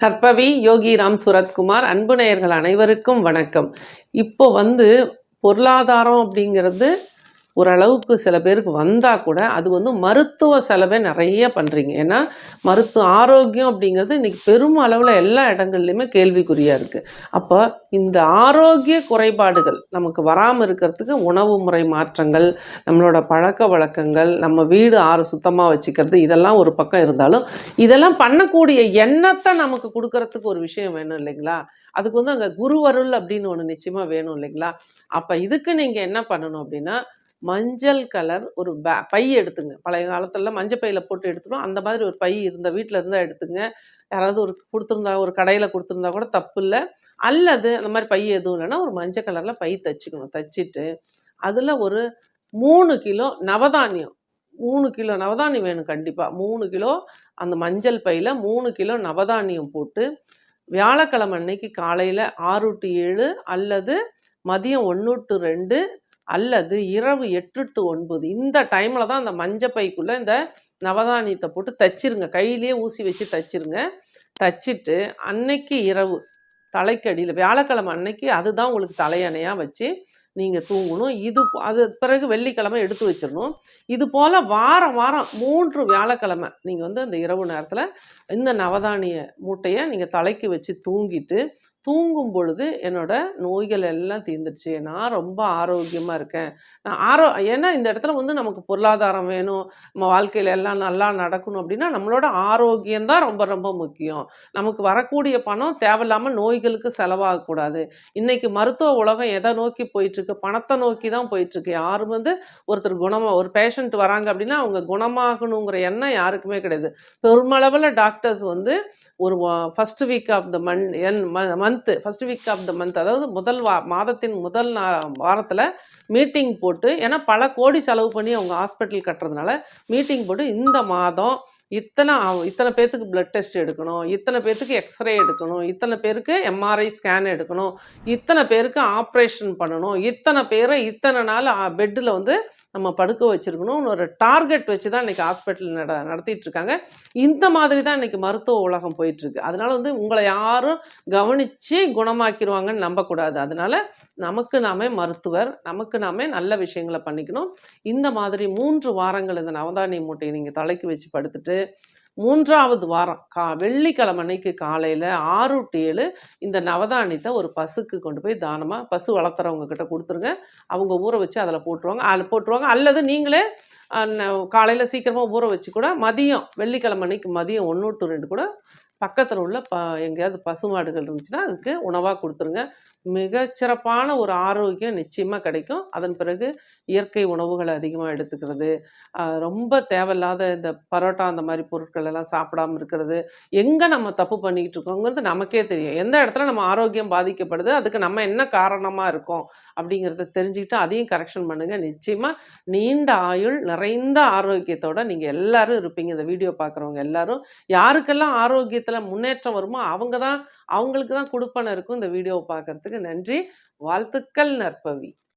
கற்பவி யோகி ராம் சுரத்குமார் அன்பு நேயர்கள் அனைவருக்கும் வணக்கம். இப்போ வந்து பொருளாதாரம் அப்படிங்கிறது ஓரளவுக்கு சில பேருக்கு வந்தால் கூட அது வந்து மருத்துவ செலவை நிறைய பண்ணுறீங்க ஏன்னா மருத்துவ ஆரோக்கியம் அப்படிங்கிறது இன்றைக்கி பெரும் அளவில் எல்லா இடங்கள்லையுமே கேள்விக்குறியாக இருக்குது அப்போ இந்த ஆரோக்கிய குறைபாடுகள் நமக்கு வராமல் இருக்கிறதுக்கு உணவு முறை மாற்றங்கள் நம்மளோட பழக்க வழக்கங்கள் நம்ம வீடு ஆறு சுத்தமாக வச்சுக்கிறது இதெல்லாம் ஒரு பக்கம் இருந்தாலும் இதெல்லாம் பண்ணக்கூடிய எண்ணத்தை நமக்கு கொடுக்கறதுக்கு ஒரு விஷயம் வேணும் இல்லைங்களா? அதுக்கு வந்து அங்கே குருவருள் அப்படின்னு ஒன்று நிச்சயமாக வேணும் இல்லைங்களா? அப்போ இதுக்கு நீங்கள் என்ன பண்ணணும் அப்படின்னா மஞ்சள் கலர் ஒரு பே பை எடுத்துங்க. பழைய காலத்துல மஞ்சள் பையில் போட்டு எடுத்துடும் அந்த மாதிரி ஒரு பை இருந்த வீட்டில் இருந்தால் எடுத்துங்க. யாராவது ஒரு கொடுத்துருந்தா ஒரு கடையில் கொடுத்துருந்தா கூட தப்பு இல்லை. அல்லது அந்த மாதிரி பை எதுவும் இல்லைன்னா ஒரு மஞ்சள் கலரில் பை தச்சுக்கணும் தச்சுட்டு. அதில் ஒரு மூணு கிலோ நவதானியம். மூணு கிலோ நவதானியம் வேணும் கண்டிப்பாக மூணு கிலோ அந்த மஞ்சள் பையில் மூணு கிலோ நவதானியம் போட்டு வியாழக்கிழமை அன்னைக்கு காலையில் ஆறு டு ஏழு அல்லது மதியம் ஒன்று டு ரெண்டு அல்லது இரவு எட்டு டு ஒன்பது. இந்த டைமில் தான் அந்த மஞ்சள் பைக்குள்ளே இந்த நவதானியத்தை போட்டு தச்சிருங்க. கையிலேயே ஊசி வச்சு தச்சிருங்க. தச்சிட்டு அன்னைக்கு இரவு தலைக்கடியில் வியாழக்கிழமை அன்னைக்கு அதுதான் உங்களுக்கு தலையணையாக வச்சு நீங்கள் தூங்கணும். இது அது பிறகு வெள்ளிக்கிழமை எடுத்து வச்சிடணும். இது போல் வாரம் வாரம் மூன்று வியாழக்கிழமை நீங்கள் வந்து அந்த இரவு நேரத்தில் இந்த நவதானிய மூட்டையை நீங்கள் தலைக்கு வச்சு தூங்கிட்டு தூங்கும் பொழுது என்னோட நோய்கள் எல்லாம் தீர்ந்துடுச்சு. நான் ரொம்ப ஆரோக்கியமாக இருக்கேன். நான் ஆரோ ஏன்னா இந்த இடத்துல வந்து நமக்கு பொருளாதாரம் வேணும். நம்ம வாழ்க்கையில் எல்லாம் நல்லா நடக்கணும் அப்படின்னா நம்மளோட ஆரோக்கியம் தான் ரொம்ப ரொம்ப முக்கியம். நமக்கு வரக்கூடிய பணம் தேவையில்லாமல் நோய்களுக்கு செலவாகக்கூடாது இன்றைக்கி மருத்துவ உலகம் எதை நோக்கி போயிட்டுருக்கு? பணத்தை நோக்கி தான் போயிட்டுருக்கு. யாரும் வந்து ஒருத்தர் குணமாக ஒரு பேஷண்ட் வராங்க அப்படின்னா அவங்க குணமாகணுங்கிற எண்ணம் யாருக்குமே கிடையாது. பெருமளவில் டாக்டர்ஸ் வந்து ஒரு ஃபஸ்ட் வீக் ஆஃப் த மன் என் month first week of the month அதாவது முதல் வா மாதத்தின் முதல் நா வாரத்தில் மீட்டிங் போட்டு ஏன்னா பல கோடி செலவு பண்ணி அவங்க ஹாஸ்பிட்டல் கட்டுறதுனால மீட்டிங் போட்டு இந்த மாதம் இத்தனை இத்தனை பேர்த்துக்கு பிளட் டெஸ்ட் எடுக்கணும் இத்தனை பேர்த்துக்கு எக்ஸ்ரே எடுக்கணும் இத்தனை பேருக்கு எம்ஆர்ஐ ஸ்கேன் எடுக்கணும் இத்தனை பேருக்கு ஆப்ரேஷன் பண்ணணும் இத்தனை பேரை இத்தனை நாள் பெட்டில் வந்து நம்ம படுக்க வச்சுருக்கணும்னு ஒரு டார்கெட் வச்சு தான் இன்றைக்கி ஹாஸ்பிட்டல் நட நடத்திட்டு இருக்காங்க இந்த மாதிரி தான் இன்றைக்கி மருத்துவ உலகம் போயிட்டுருக்கு. அதனால் வந்து உங்களை யாரும் கவனித்து குணமாக்கிடுவாங்கன்னு நம்பக்கூடாது. அதனால் நமக்கு நாமே மருத்துவர் நமக்கு நாமே நல்ல விஷயங்களை பண்ணிக்கணும். இந்த மாதிரி மூன்று வாரங்கள் இந்த நவதானிய மூட்டையை நீங்கள் தலைக்கு வச்சு படுத்துட்டு மூன்றாவது வாரம் கா வெள்ளிக்கிழமை அன்னைக்கு காலையில் ஆறு டு ஏழு இந்த நவதானியத்தை ஒரு பசுக்கு கொண்டு போய் தானமாக பசு வளர்த்துறவங்க கிட்ட கொடுத்துருங்க. அவங்க ஊற வச்சு அதில் போட்டுருவாங்க. அதில் போட்டுருவாங்க. அல்லது நீங்களே காலையில் சீக்கிரமாக ஊற வச்சு கூட மதியம் வெள்ளிக்கிழமை அன்னைக்கு மதியம் ஒன்று டு ரெண்டு கூட பக்கத்தில் உள்ள ப எங்கேயாவது பசுமாடுகள் இருந்துச்சுன்னா அதுக்கு உணவாக கொடுத்துருங்க. மிகச்சிறப்பான ஒரு ஆரோக்கியம் நிச்சயமாக கிடைக்கும். அதன் பிறகு இயற்கை உணவுகளை அதிகமாக எடுத்துக்கிறது. ரொம்ப தேவையில்லாத இந்த பரோட்டா அந்த மாதிரி பொருட்கள் எல்லாம் சாப்பிடாம இருக்கிறது. எங்கே நம்ம தப்பு பண்ணிக்கிட்டு இருக்கோங்கிறது நமக்கே தெரியும். எந்த இடத்துல நம்ம ஆரோக்கியம் பாதிக்கப்படுது அதுக்கு நம்ம என்ன காரணமாக இருக்கோம் அப்படிங்கிறத தெரிஞ்சுக்கிட்டு அதையும் கரெக்ஷன் பண்ணுங்கள் நிச்சயமாக நீண்ட ஆயுள் நிறைந்த ஆரோக்கியத்தோடு நீங்கள் எல்லோரும் இருப்பீங்க. இந்த வீடியோ பார்க்குறவங்க எல்லாரும். யாருக்கெல்லாம் விஷயத்தில் முன்னேற்றம் வருமோ அவங்க தான் அவங்களுக்கு தான் கொடுப்பன இருக்கும் இந்த வீடியோவை பார்க்கறதுக்கு. நன்றி. வாழ்த்துக்கள் நற்பவி.